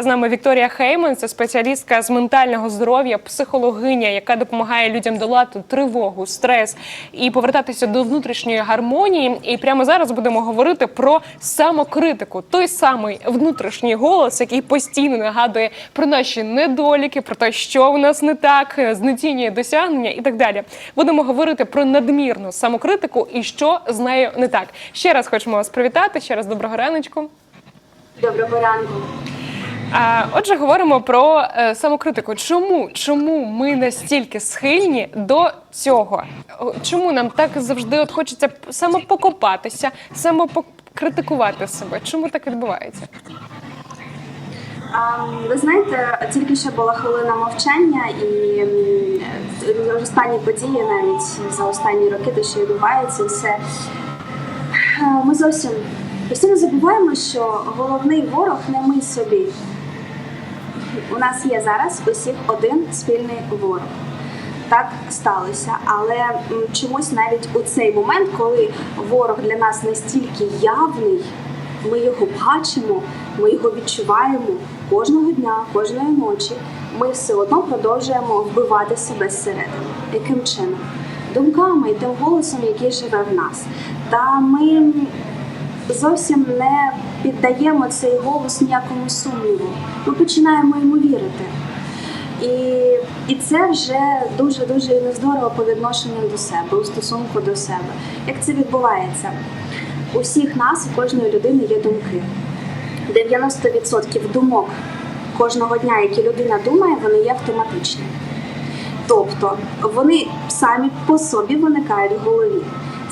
З нами Вікторія Хейман, це спеціалістка з ментального здоров'я, психологиня, яка допомагає людям долати тривогу, стрес і повертатися до внутрішньої гармонії. І прямо зараз будемо говорити про самокритику, той самий внутрішній голос, який постійно нагадує про наші недоліки, про те, що в нас не так, знецінює досягнення і так далі. Будемо говорити про надмірну самокритику і що з нею не так. Ще раз хочемо вас привітати. Ще раз доброго раночку. Доброго ранку. А, Отже, говоримо про е, самокритику. Чому? Чому ми настільки схильні до цього? Чому нам так завжди от хочеться самопокопатися, самопокритикувати себе? Чому так відбувається? Ви знаєте, тільки що була хвилина мовчання, і останні події, навіть за останні роки, те, що відбувається, все Е, ми зовсім постійно забуваємо, що головний ворог не ми собі. У нас є зараз усіх один спільний ворог. Так сталося, але чомусь навіть у цей момент, коли ворог для нас настільки явний, ми його бачимо, ми його відчуваємо кожного дня, кожної ночі. Ми все одно продовжуємо вбивати себе зсередини. Яким чином? Думками і тим голосом, який живе в нас. Та ми зовсім не піддаємо цей голос ніякому сумніву. Ми починаємо йому вірити. І, і це вже дуже дуже нездорово по відношенню до себе, у стосунку до себе. Як це відбувається? У всіх нас, у кожної людини є думки. 90% думок кожного дня, які людина думає, вони є автоматичні. Тобто вони самі по собі виникають в голові.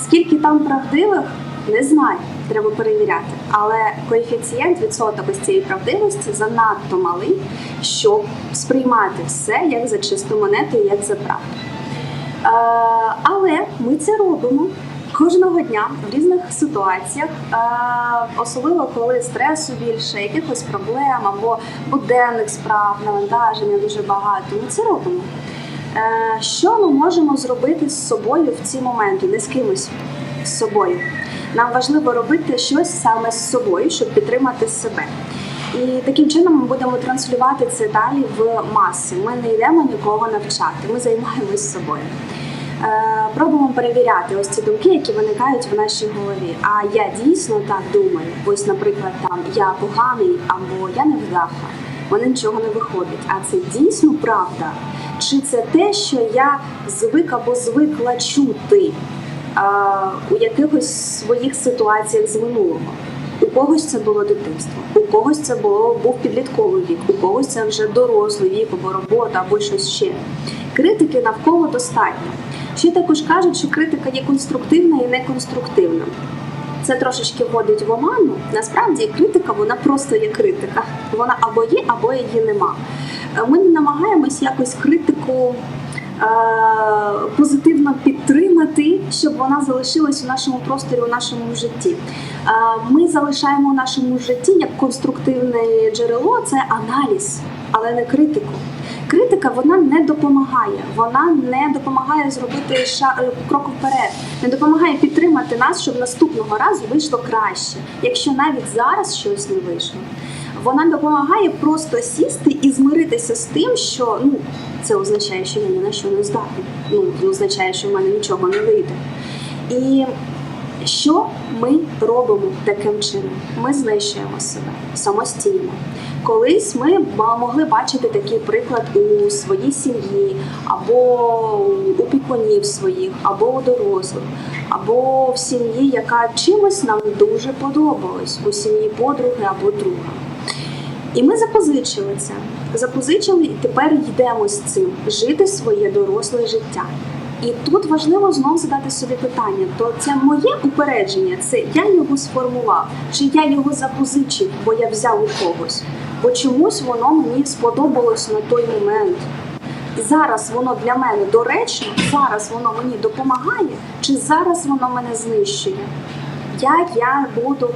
Скільки там правдивих, не знаю, треба перевіряти. Але коефіцієнт відсоток ось цієї правдивості занадто малий, щоб сприймати все як за чисту монету, як за правду. Е, але ми це робимо кожного дня в різних ситуаціях, е, особливо коли стресу більше, якихось проблем або буденних справ, навантаження дуже багато. Ми це робимо. Е, Що ми можемо зробити з собою в ці моменти, не з кимось з собою? Нам важливо робити щось саме з собою, щоб підтримати себе. І таким чином ми будемо транслювати це далі в маси. Ми не йдемо нікого навчати, ми займаємось собою. Е, Пробуємо перевіряти ось ці думки, які виникають в нашій голові. А я дійсно так думаю. Ось, наприклад, там я поганий або я невдаха, в мене нічого не виходить. А це дійсно правда? Чи це те, що я звик або звикла чути у якихось своїх ситуаціях з минулого? У когось це було дитинство, у когось це було був підлітковий вік, у когось це вже дорослий вік, або робота, або щось ще. Критики навколо достатньо. Ще також кажуть, що критика є конструктивна і неконструктивна. Це трошечки вводить в оману. Насправді критика вона просто є критика. Вона або є, або її нема. Ми не намагаємось якось критику позитивно підтримати, щоб вона залишилась у нашому просторі, у нашому житті. Е, Ми залишаємо у нашому житті як конструктивне джерело це аналіз, але не критику. Критика вона не допомагає, вона не допомагає зробити ша- е, крок вперед, не допомагає підтримати нас, щоб наступного разу вийшло краще, якщо навіть зараз щось не вийшло. Вона допомагає просто сісти і змиритися з тим, що ну це означає, що я ні на що не здатна. Ну це означає, що в мене нічого не вийде. І що ми робимо таким чином? Ми знищуємо себе самостійно. Колись ми могли бачити такий приклад у своїй сім'ї, або у опікунів своїх, або у дорослих, або в сім'ї, яка чимось нам дуже подобалась, у сім'ї подруги або друга. І ми запозичили це. Запозичили і тепер йдемо з цим жити своє доросле життя. І тут важливо знов задати собі питання: то це моє упередження, це я його сформував, чи я його запозичив, бо я взяв у когось. Бо чомусь воно мені сподобалось на той момент. Зараз воно для мене доречно, зараз воно мені допомагає, чи зараз воно мене знищує? Як я буду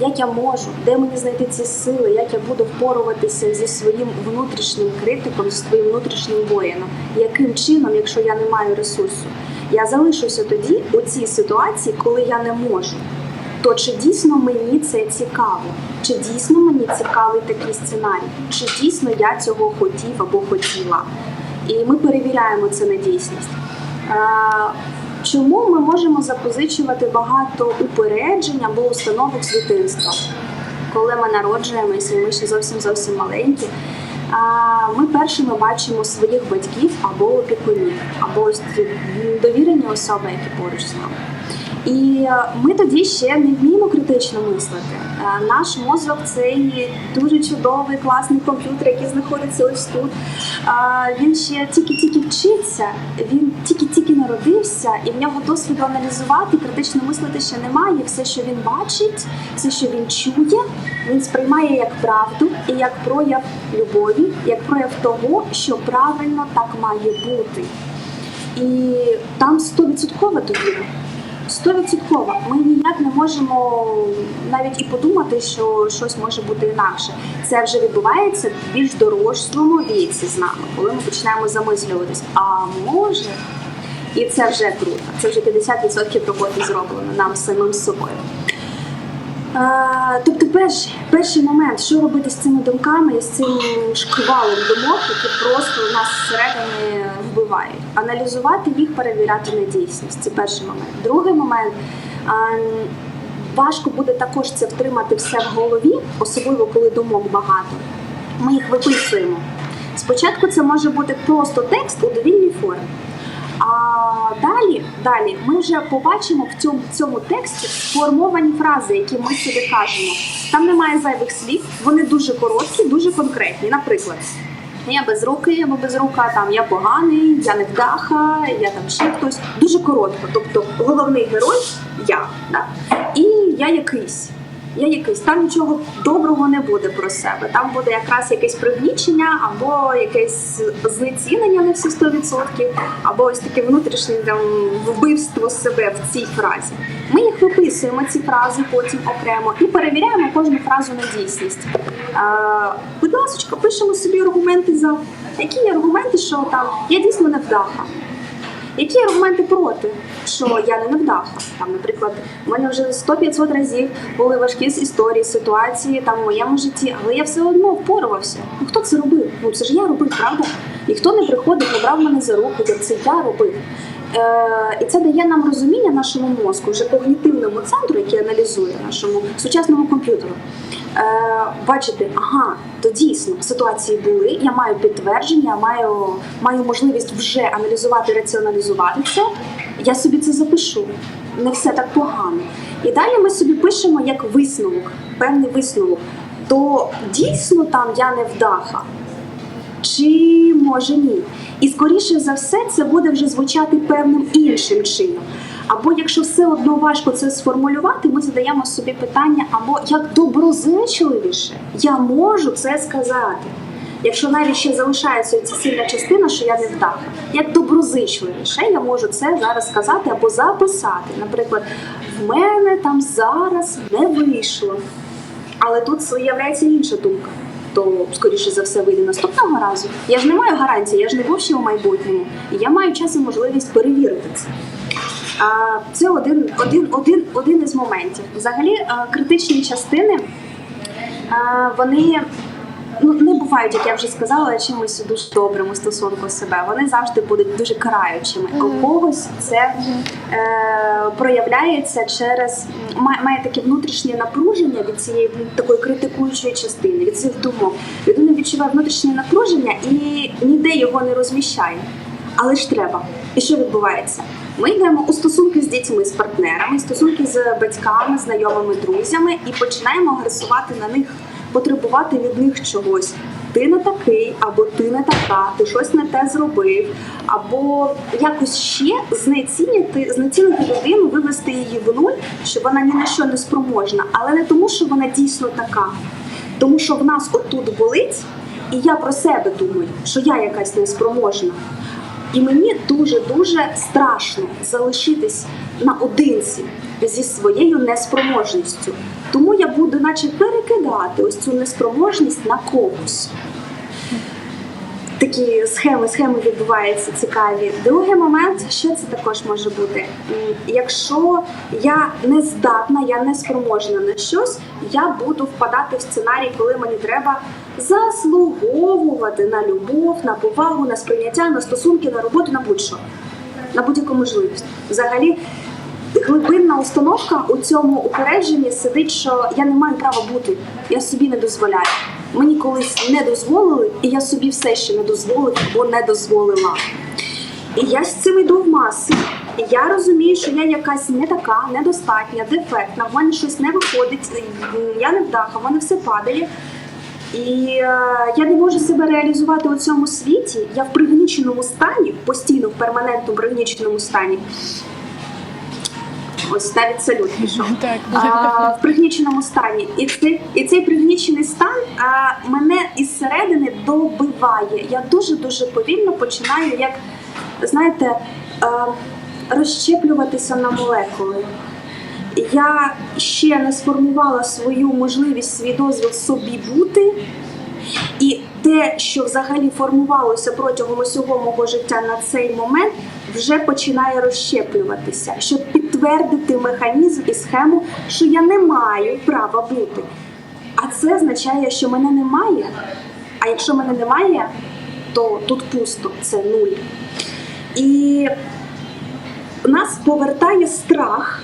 як я можу, де мені знайти ці сили, як я буду впоруватися зі своїм внутрішнім критиком, зі своїм внутрішнім воїном, яким чином, якщо я не маю ресурсу, я залишуся тоді у цій ситуації, коли я не можу. то чи дійсно мені це цікаво? Чи дійсно мені цікавий такий сценарій? Чи дійсно я цього хотів або хотіла? І ми перевіряємо це на дійсність. Чому ми можемо запозичувати багато упереджень або установок з дитинства? Коли ми народжуємося, і ми ще зовсім зовсім маленькі, ми першими бачимо своїх батьків або опікунів, або довірені особи, які поруч з нами. І е, ми тоді ще не вміємо критично мислити. Е, Наш мозок цей дуже чудовий, класний комп'ютер, який знаходиться ось тут. Він ще тільки-тільки вчиться, він тільки-тільки народився, і в нього досвіду аналізувати, критично мислити ще немає. Все, що він бачить, все, що він чує, він сприймає як правду і як прояв любові, як прояв того, що правильно так має бути. І там 100% довіра. Стовідсотково. Ми ніяк не можемо навіть і подумати, що щось може бути інакше. Це вже відбувається в більш дорослому віці з нами, коли ми починаємо замислюватись. А може, і це вже круто. Це вже 50% роботи зроблено нам самим собою. Е, Тобто, перший, перший момент, що робити з цими думками з цим шквалом думок, які просто в нас всередині вбивають. Аналізувати їх, перевіряти на дійсність. Це перший момент. Другий момент. а, Важко буде також це втримати все в голові, особливо коли думок багато. Ми їх виписуємо. Спочатку це може бути просто текст у довільній формі. Далі, далі ми вже побачимо в цьому, цьому тексті сформовані фрази, які ми собі кажемо. Там немає зайвих слів, вони дуже короткі, дуже конкретні. Наприклад, я без руки або без рука, там я поганий, я не вдаха, я там ще хтось. Дуже коротко. Тобто головний герой я. Да? І я якийсь. Я якийсь там нічого доброго не буде про себе. Там буде якраз якесь пригнічення, або якесь знецінення на всі 100%, або ось таке внутрішнє там вбивство себе в цій фразі. Ми їх виписуємо ці фрази потім окремо і перевіряємо кожну фразу на дійсність. Е, будь ласка, пишемо собі аргументи за які є аргументи, що там я дійсно не вдаха. Які аргументи проти, що я не невдаха? Там, наприклад, у мене вже 100-500 разів були важкі історії, ситуації там в моєму житті, але я все одно впорувався. Ну хто це робив? Ну це ж я робив, правда? Ніхто не приходив, не брав мене за руку, як це я робив. Е, і це дає нам розуміння нашому мозку, вже когнітивному центру, який аналізує нашому сучасному комп'ютеру. Е, бачити, ага, то дійсно ситуації були. Я маю підтвердження, маю, маю можливість вже аналізувати, раціоналізувати це. Я собі це запишу. Не все так погано. І далі ми собі пишемо як висновок, певний висновок. То дійсно там я не вдаха. Чи може ні? І скоріше за все це буде вже звучати певним іншим чином. Або якщо все одно важко це сформулювати, ми задаємо собі питання, або як доброзичливіше я можу це сказати. Якщо навіть ще залишається ця сильна частина, що я не вдаха, як доброзичливіше я можу це зараз сказати або записати. Наприклад, в мене там зараз не вийшло. Але тут з'являється інша думка. То скоріше за все вийде наступного разу. Я ж не маю гарантії, я ж не вовші у майбутньому, і я маю час і можливість перевірити це. А, Це один, один, один, один із моментів. Взагалі, а, критичні частини а, вони ну, не бувають, як я вже сказала, чимось дуже добрим у стосунку себе. Вони завжди будуть дуже караючими. У когось це е, проявляється через має, має таке внутрішнє напруження від цієї такої критикуючої частини, від цих думок. Людина відчуває внутрішнє напруження і ніде його не розміщає. Але ж треба. І що відбувається? Ми йдемо у стосунки з дітьми, з партнерами, стосунки з батьками, знайомими, друзями і починаємо агресувати на них, потребувати від них чогось. Ти не такий, або ти не така, ти щось не те зробив, або якось ще знецінити, знецінити людину, вивести її в нуль, що вона ні на що не спроможна, але не тому, що вона дійсно така, тому що в нас отут болить, і я про себе думаю, що я якась неспроможна. І мені дуже дуже страшно залишитись наодинці зі своєю неспроможністю. Тому я буду, наче, перекидати ось цю неспроможність на когось. такі схеми, схеми відбуваються цікаві. Другий момент, що це також може бути? Якщо я не здатна, я не спроможна на щось, я буду впадати в сценарій, коли мені треба заслуговувати на любов, на повагу, на сприйняття, на стосунки, на роботу, на будь-що, на будь-яку можливість. Взагалі, глибинна установка у цьому упередженні сидить, що я не маю права бути, я собі не дозволяю. Мені колись не дозволили, і я собі все ще не дозволив або не дозволила. І я з цим йду в маси. І я розумію, що я якась не така, недостатня, дефектна, в мене щось не виходить, я не вдаха, в мене все падає. І е, я не можу себе реалізувати у цьому світі. Я в пригніченому стані, постійно в перманентному пригніченому стані. Ось навіть салют пішов. Так. А, в пригніченому стані. І цей, і цей пригнічений стан а, мене із середини добиває. Я дуже дуже повільно починаю, як знаєте, а, розщеплюватися на молекули. Я ще не сформувала свою можливість, свій дозвіл собі бути. І те, що взагалі формувалося протягом усього мого життя на цей момент, вже починає розщеплюватися, щоб підтвердити механізм і схему, що я не маю права бути. А це означає, що мене немає. А якщо мене немає, то тут пусто, це нуль. І нас повертає страх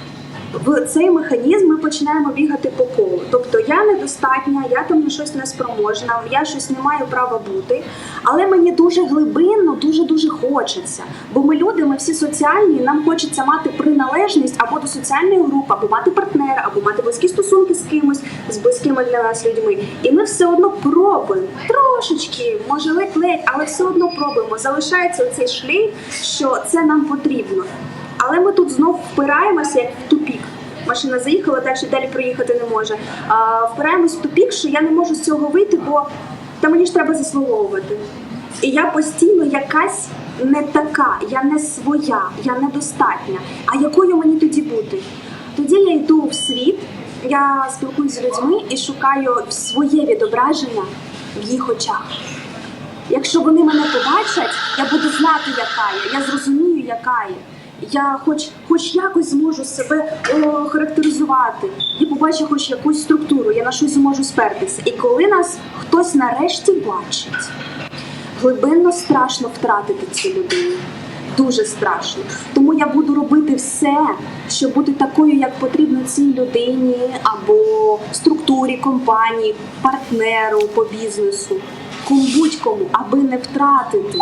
в цей механізм. Ми починаємо бігати по колу. Тобто я недостатня, я там на щось не спроможна, я щось не маю права бути. Але мені дуже глибинно, дуже дуже хочеться. Бо ми люди, ми всі соціальні, нам хочеться мати приналежність або до соціальної групи, або мати партнера, або мати близькі стосунки з кимось, з близькими для нас людьми. І ми все одно пробуємо трошечки, може ледь-ледь, але все одно пробуємо. Залишається цей шлейф, що це нам потрібно. Але ми тут знов впираємося як в тупік. Машина заїхала, далі далі проїхати не може. А, впираємось в тупік, що я не можу з цього вийти, бо та мені ж треба заслуговувати. І я постійно якась не така, я не своя, я недостатня. А якою мені тоді бути? Тоді я йду в світ, я спілкуюся з людьми і шукаю своє відображення в їх очах. Якщо вони мене побачать, я буду знати, яка я, я зрозумію, яка я. Я хоч, хоч якось зможу себе о, характеризувати і побачу хоч якусь структуру, я на щось зможу спертися. І коли нас хтось нарешті бачить, глибинно страшно втратити цю людину. Дуже страшно. Тому я буду робити все, щоб бути такою, як потрібно цій людині або структурі компанії, партнеру по бізнесу, кому будь-кому, аби не втратити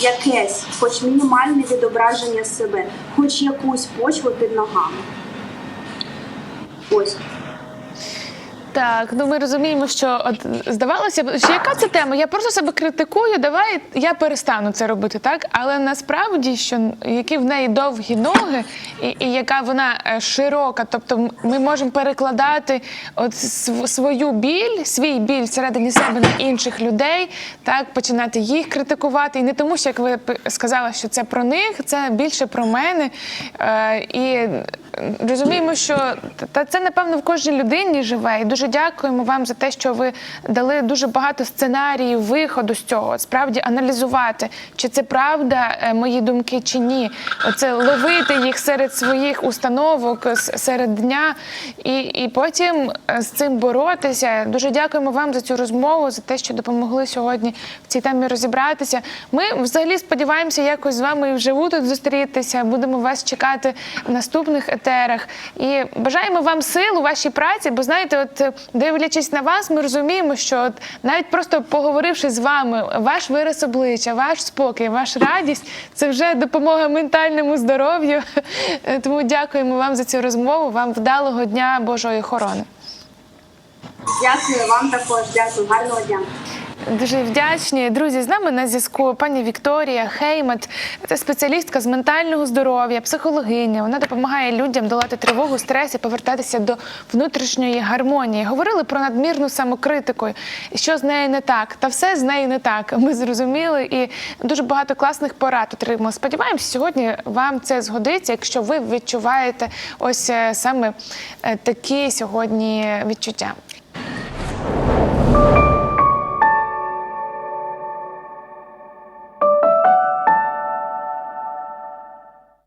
якесь, хоч мінімальне відображення себе, хоч якусь почву під ногами. Ось. Так, ну ми розуміємо, що от здавалося б, що яка це тема? Я просто себе критикую, давай я перестану це робити, так? Але насправді, що які в неї довгі ноги, і, і яка вона е, широка, тобто ми можемо перекладати от св- свою біль, свій біль всередині себе на інших людей, так починати їх критикувати. І не тому, що як ви сказали, що це про них, це більше про мене. Е, і розуміємо, що та це напевно в кожній людині живе. І дуже дякуємо вам за те, що ви дали дуже багато сценаріїв виходу з цього. Справді аналізувати, чи це правда е, мої думки, чи ні. Оце ловити їх серед своїх установок, серед дня, і, і потім е, з цим боротися. Дуже дякуємо вам за цю розмову, за те, що допомогли сьогодні в цій темі розібратися. Ми взагалі сподіваємося якось з вами і вживу тут зустрітися. Будемо вас чекати наступних етерах. І бажаємо вам сил у вашій праці, бо знаєте, от е, дивлячись на вас, ми розуміємо, що от навіть просто поговоривши з вами, ваш вираз обличчя, ваш спокій, ваша радість це вже допомога ментальному здоров'ю. Е, Тому дякуємо вам за цю розмову. Вам вдалого дня Божої охорони. Дякую вам також. Дякую, гарного дня. Дуже вдячні. Друзі, з нами на зв'язку пані Вікторія Хеймет. Це спеціалістка з ментального здоров'я, психологиня. Вона допомагає людям долати тривогу, стрес і повертатися до внутрішньої гармонії. Говорили про надмірну самокритику, що з нею не так. Та все з нею не так. Ми зрозуміли і дуже багато класних порад отримали. Сподіваємось, сьогодні вам це згодиться, якщо ви відчуваєте ось е, саме е, такі сьогодні відчуття.